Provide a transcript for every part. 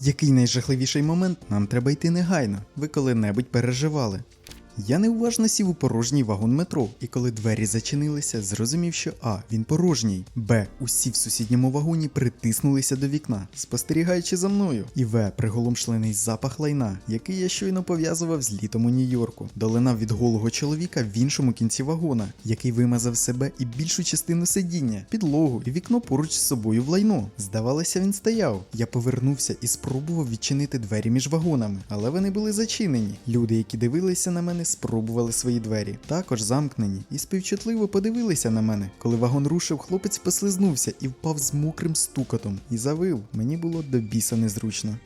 Який найжахливіший момент нам треба йти негайно? Ви коли-небудь переживали? Я неуважно сів у порожній вагон метро, і коли двері зачинилися, зрозумів, що А. Він порожній, Б. Усі в сусідньому вагоні притиснулися до вікна, спостерігаючи за мною, і В. Приголомшлений запах лайна, який я щойно пов'язував з літом у Нью-Йорку, долинав від голого чоловіка в іншому кінці вагона, який вимазав себе і більшу частину сидіння, підлогу і вікно поруч з собою в лайно. Здавалося, він стояв. Я повернувся і спробував відчинити двері між вагонами, але вони були зачинені. Люди, які дивилися на мене, спробували свої двері, також замкнені, і співчутливо подивилися на мене. Коли вагон рушив, хлопець послизнувся і впав з мокрим стукотом і завив. Мені було до біса незручно.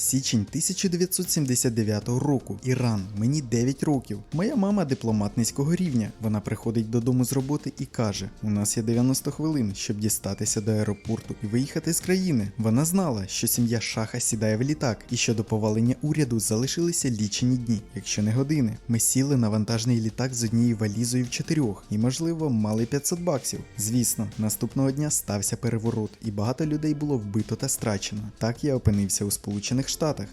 Січень 1979 року. Іран. Мені 9 років. Моя мама дипломат низького рівня. Вона приходить додому з роботи і каже: У нас є 90 хвилин, щоб дістатися до аеропорту і виїхати з країни. Вона знала, що сім'я шаха сідає в літак, і що до повалення уряду залишилися лічені дні, якщо не години. Ми сіли на вантажний літак з однією валізою в чотирьох, і, можливо, мали 500 баксів. Звісно, наступного дня стався переворот, і багато людей було вбито та страчено. Так я опинився у Сполучених Штатах.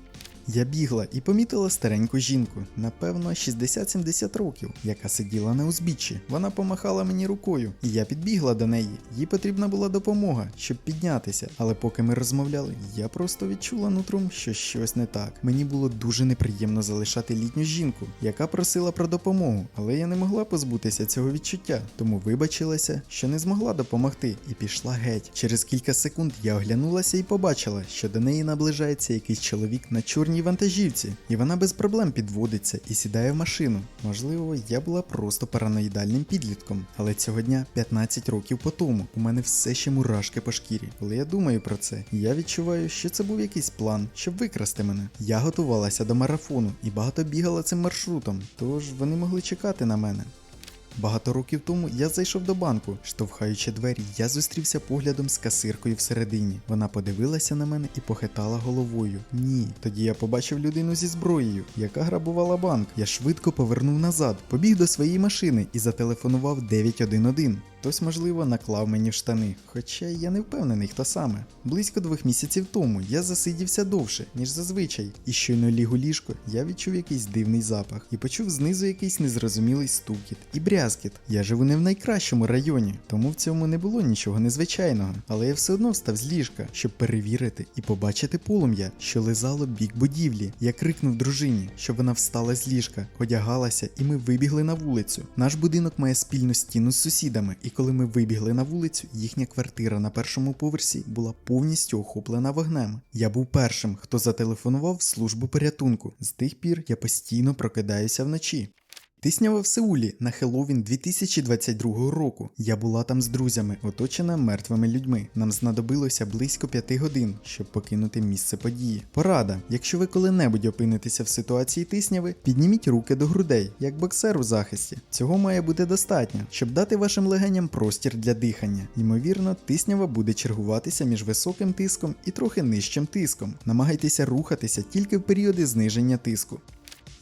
Я бігла і помітила стареньку жінку, напевно, 60-70 років, яка сиділа на узбіччі. Вона помахала мені рукою, і я підбігла до неї. Їй потрібна була допомога, щоб піднятися. Але поки ми розмовляли, я просто відчула нутром, що щось не так. Мені було дуже неприємно залишати літню жінку, яка просила про допомогу, але я не могла позбутися цього відчуття, тому вибачилася, що не змогла допомогти, і пішла геть. Через кілька секунд я оглянулася і побачила, що до неї наближається якийсь чоловік на чорній вантажівці, і вона без проблем підводиться і сідає в машину. Можливо, я була просто параноїдальним підлітком, але цього дня, 15 років по тому, у мене все ще мурашки по шкірі. Коли я думаю про це, я відчуваю, що це був якийсь план, щоб викрасти мене. Я готувалася до марафону і багато бігала цим маршрутом, тож вони могли чекати на мене. Багато років тому я зайшов до банку. Штовхаючи двері, я зустрівся поглядом з касиркою всередині. Вона подивилася на мене і похитала головою. Ні. Тоді я побачив людину зі зброєю, яка грабувала банк. Я швидко повернув назад, побіг до своєї машини і зателефонував 911. Хтось, можливо, наклав мені в штани, хоча я не впевнений, хто саме. Близько двох місяців тому я засидівся довше, ніж зазвичай, і щойно ліг у ліжко, я відчув якийсь дивний запах і почув знизу якийсь незрозумілий стукіт і брязкіт. Я живу не в найкращому районі, тому в цьому не було нічого незвичайного. Але я все одно встав з ліжка, щоб перевірити і побачити полум'я, що лизало бік будівлі. Я крикнув дружині, щоб вона встала з ліжка, одягалася, і ми вибігли на вулицю. Наш будинок має спільну стіну з сусідами, і коли ми вибігли на вулицю, їхня квартира на першому поверсі була повністю охоплена вогнем. Я був першим, хто зателефонував в службу порятунку. З тих пір я постійно прокидаюся вночі. Тиснява в Сеулі на Хеллоуін 2022 року. Я була там з друзями, оточена мертвими людьми. Нам знадобилося близько 5 годин, щоб покинути місце події. Порада: якщо ви коли-небудь опинитеся в ситуації тисняви, підніміть руки до грудей, як боксер у захисті. Цього має бути достатньо, щоб дати вашим легеням простір для дихання. Ймовірно, тиснява буде чергуватися між високим тиском і трохи нижчим тиском. Намагайтеся рухатися тільки в періоди зниження тиску.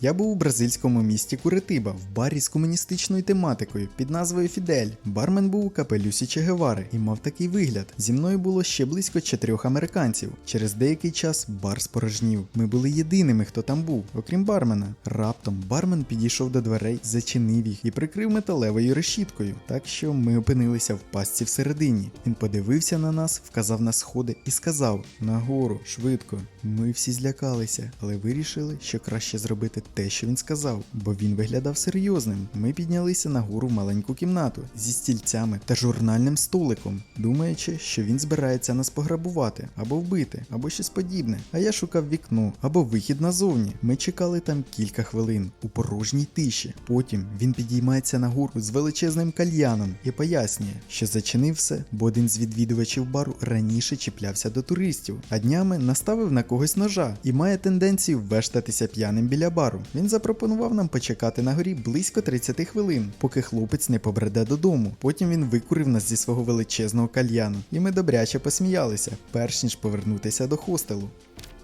Я був у бразильському місті Куритиба в барі з комуністичною тематикою під назвою Фідель. Бармен був у капелюсі Че Гевари і мав такий вигляд. Зі мною було ще близько чотирьох американців. Через деякий час бар спорожнів. Ми були єдиними, хто там був, окрім бармена. Раптом бармен підійшов до дверей, зачинив їх і прикрив металевою решіткою, так що ми опинилися в пастці всередині. Він подивився на нас, вказав на сходи і сказав: Нагору, швидко. Ми всі злякалися, але вирішили, що краще зробити те, що він сказав, бо він виглядав серйозним. Ми піднялися нагору в маленьку кімнату зі стільцями та журнальним столиком, думаючи, що він збирається нас пограбувати або вбити, або щось подібне. А я шукав вікно або вихід назовні. Ми чекали там кілька хвилин у порожній тиші. Потім він підіймається нагору з величезним кальяном і пояснює, що зачинив все, бо один з відвідувачів бару раніше чіплявся до туристів, а днями наставив на когось ножа і має тенденцію вештатися п'яним біля бару. Він запропонував нам почекати на горі близько 30 хвилин, поки хлопець не побреде додому. Потім він викурив нас зі свого величезного кальяну, і ми добряче посміялися, перш ніж повернутися до хостелу.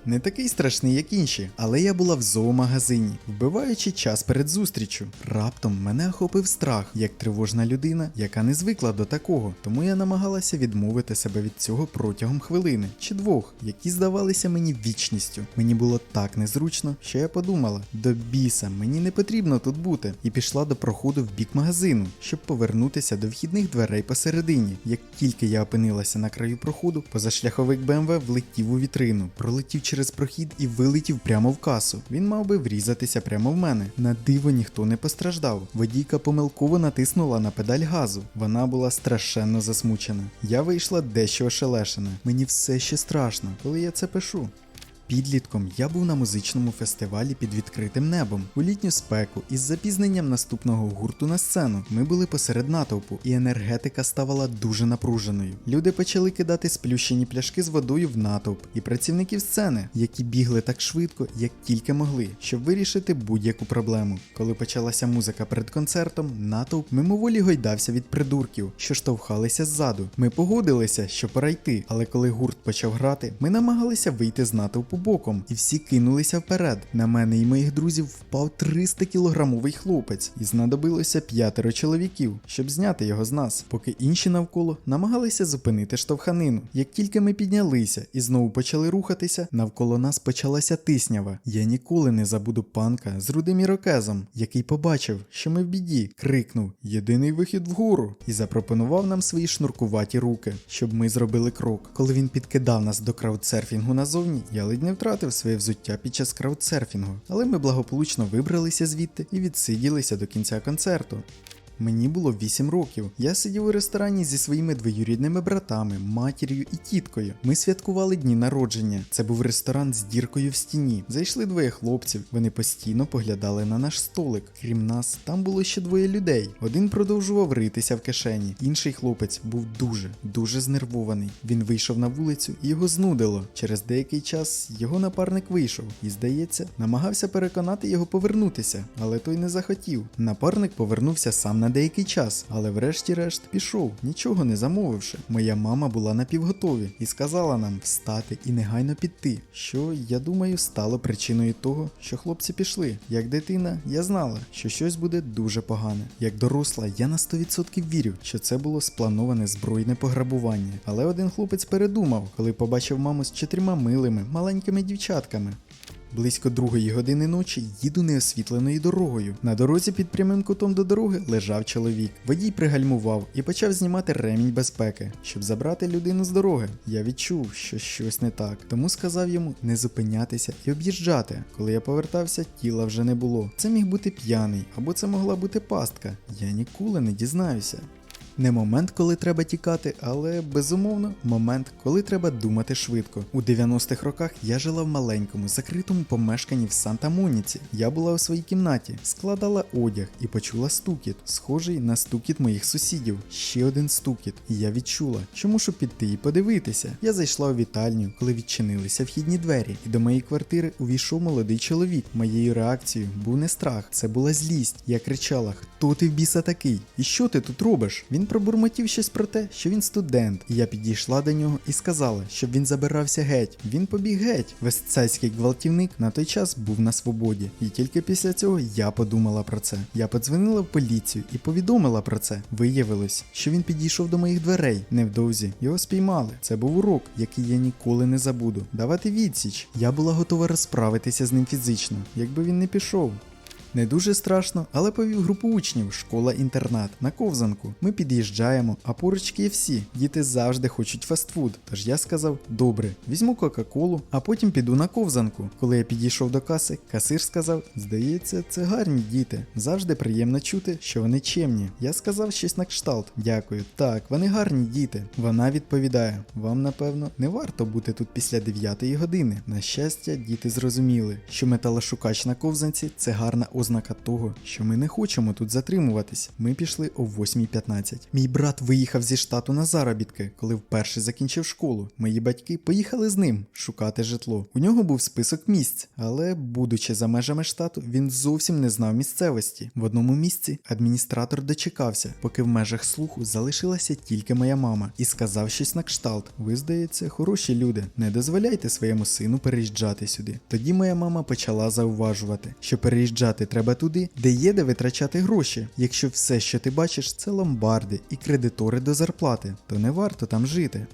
Не такий страшний, як інші, але я була в зоомагазині, вбиваючи час перед зустрічю. Раптом мене охопив страх, як тривожна людина, яка не звикла до такого, тому я намагалася відмовити себе від цього протягом хвилини чи двох, які здавалися мені вічністю. Мені було так незручно, що я подумала: до біса, мені не потрібно тут бути, і пішла до проходу в бік магазину, щоб повернутися до вхідних дверей посередині. Як тільки я опинилася на краю проходу, позашляховик БМВ влетів у вітрину, пролетів через прохід і вилетів прямо в касу. Він мав би врізатися прямо в мене. На диво ніхто не постраждав. Водійка помилково натиснула на педаль газу. Вона була страшенно засмучена. Я вийшла дещо ошелешена. Мені все ще страшно, коли я це пишу. Підлітком я був на музичному фестивалі під відкритим небом у літню спеку із запізненням наступного гурту на сцену. Ми були посеред натовпу, і енергетика ставала дуже напруженою. Люди почали кидати сплющені пляшки з водою в натовп і працівників сцени, які бігли так швидко, як тільки могли, щоб вирішити будь-яку проблему. Коли почалася музика перед концертом, натовп мимоволі гойдався від придурків, що штовхалися ззаду. Ми погодилися, що пора йти, але коли гурт почав грати, ми намагалися вийти з натовпу боком, і всі кинулися вперед. На мене і моїх друзів впав 300 кілограмовий хлопець, і знадобилося п'ятеро чоловіків, щоб зняти його з нас, поки інші навколо намагалися зупинити штовханину. Як тільки ми піднялися і знову почали рухатися, навколо нас почалася тиснява. Я ніколи не забуду панка з рудим ірокезом, який побачив, що ми в біді, крикнув Єдиний вихід вгору і запропонував нам свої шнуркуваті руки, щоб ми зробили крок. Коли він підкидав нас до краудсерфінгу назовні, я ледь не втратив своє взуття під час краудсерфінгу, але ми благополучно вибралися звідти і відсиділися до кінця концерту. Мені було 8 років. Я сидів у ресторані зі своїми двоюрідними братами, матір'ю і тіткою. Ми святкували дні народження. Це був ресторан з діркою в стіні. Зайшли двоє хлопців. Вони постійно поглядали на наш столик. Крім нас, там було ще двоє людей. Один продовжував ритися в кишені. Інший хлопець був дуже, дуже знервований. Він вийшов на вулицю і його знудило. Через деякий час його напарник вийшов і, здається, намагався переконати його повернутися, але той не захотів. Напарник повернувся сам на деякий час, але врешті-решт пішов, нічого не замовивши. Моя мама була напівготові і сказала нам встати і негайно піти, що, я думаю, стало причиною того, що хлопці пішли. Як дитина, я знала, що щось буде дуже погане. Як доросла, я на 100% вірю, що це було сплановане збройне пограбування. Але один хлопець передумав, коли побачив маму з чотирма милими маленькими дівчатками. Близько другої години ночі їду неосвітленою дорогою. На дорозі під прямим кутом до дороги лежав чоловік. Водій пригальмував і почав знімати ремінь безпеки, щоб забрати людину з дороги. Я відчув, що щось не так, тому сказав йому не зупинятися і об'їжджати. Коли я повертався, тіла вже не було. Це міг бути п'яний, або це могла бути пастка. Я ніколи не дізнаюся. Не момент, коли треба тікати, але безумовно момент, коли треба думати швидко. У 90-х роках я жила в маленькому, закритому помешканні в Санта-Моніці. Я була у своїй кімнаті, складала одяг і почула стукіт, схожий на стукіт моїх сусідів. Ще один стукіт. І я відчула, що мушу піти і подивитися. Я зайшла у вітальню, коли відчинилися вхідні двері, і до моєї квартири увійшов молодий чоловік. Моєю реакцією був не страх, це була злість. Я кричала: Хто ти в біса такий? І що ти тут робиш? Він пробурмотів щось про те, що він студент, я підійшла до нього і сказала, щоб він забирався геть. Він побіг геть. Вестцайський гвалтівник на той час був на свободі. І тільки після цього я подумала про це. Я подзвонила в поліцію і повідомила про це. Виявилось, що він підійшов до моїх дверей. Невдовзі його спіймали. Це був урок, який я ніколи не забуду. Давати відсіч. Я була готова розправитися з ним фізично, якби він не пішов. Не дуже страшно, але повів групу учнів, школа-інтернат на ковзанку. Ми під'їжджаємо, а поруч всі. Діти завжди хочуть фастфуд. Тож я сказав: добре, візьму Кока-Колу, а потім піду на ковзанку. Коли я підійшов до каси, касир сказав: Здається, це гарні діти. Завжди приємно чути, що вони чемні. Я сказав щось на кшталт. Дякую. Так, вони гарні діти. Вона відповідає: Вам, напевно, не варто бути тут після 9 години. На щастя, діти зрозуміли, що металошукач на ковзанці це гарна ознака того, що ми не хочемо тут затримуватись. Ми пішли о 8.15. Мій брат виїхав зі штату на заробітки, коли вперше закінчив школу. Мої батьки поїхали з ним шукати житло. У нього був список місць, але, будучи за межами штату, він зовсім не знав місцевості. В одному місці адміністратор дочекався, поки в межах слуху залишилася тільки моя мама, і сказав щось на кшталт. Ви, здається, хороші люди. Не дозволяйте своєму сину переїжджати сюди. Тоді моя мама почала зауважувати, що переїжджати треба туди, де є де витрачати гроші. Якщо все, що ти бачиш, це ломбарди і кредитори до зарплати, то не варто там жити.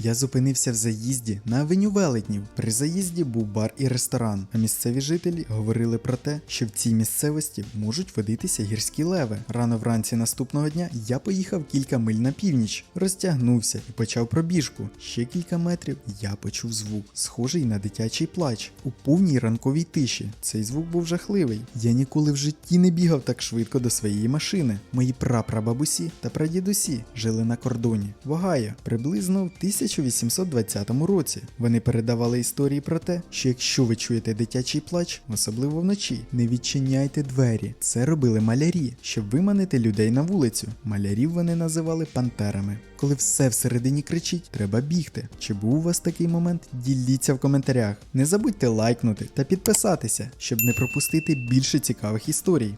Я зупинився в заїзді на авеню велетнів. При заїзді був бар і ресторан, а місцеві жителі говорили про те, що в цій місцевості можуть водитися гірські леви. Рано вранці наступного дня я поїхав кілька миль на північ, розтягнувся і почав пробіжку. Ще кілька метрів я почув звук, схожий на дитячий плач у повній ранковій тиші. Цей звук був жахливий. Я ніколи в житті не бігав так швидко до своєї машини. Мої прапрабабусі та прадідусі жили на кордоні. В Огайо, приблизно в 1820 році. Вони передавали історії про те, що якщо ви чуєте дитячий плач, особливо вночі, не відчиняйте двері. Це робили малярі, щоб виманити людей на вулицю. Малярів вони називали пантерами. Коли все всередині кричить, треба бігти. Чи був у вас такий момент? Діліться в коментарях. Не забудьте лайкнути та підписатися, щоб не пропустити більше цікавих історій.